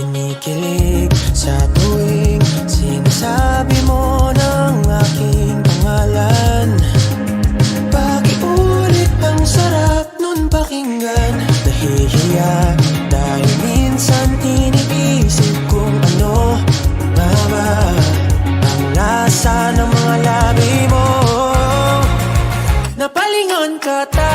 Kinikilig sa tuwing Sinasabi mo ng aking pangalan. Pakiulit ang sarap nun pakinggan. Nahihiya dahil minsan iniisip kung ano Nga ba ang lasa ng mga labi mo. Napalingon ka tayo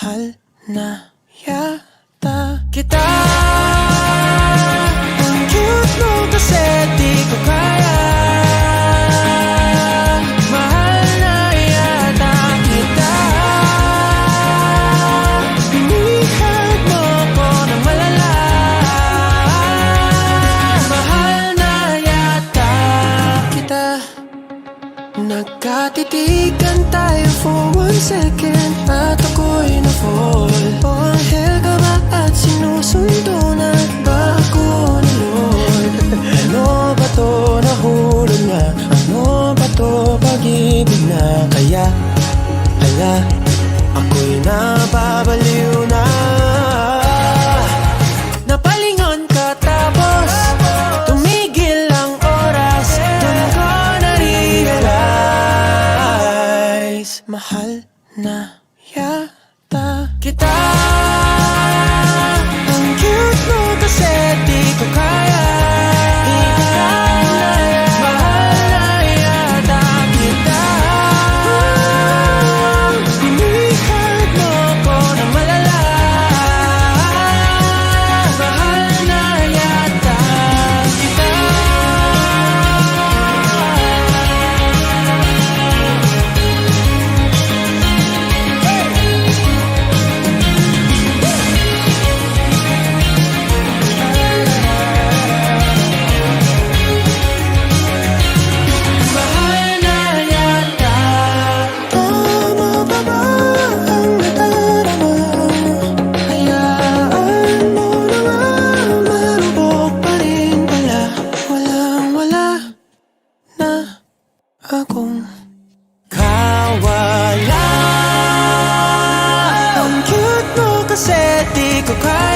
Mahal na yata. Kita Nagkatitigan tayo for one second At ako'y na-fall Oh, anghel ka ba at sinusundo na ba ako ni Lord? Ano ba to nahulog na? Ano ba to pag-ibig na? Kaya, ala, ako'y nababaliw Mahal na yata. Kita akong kawalan. Ang cute mo kasi di ko kaya.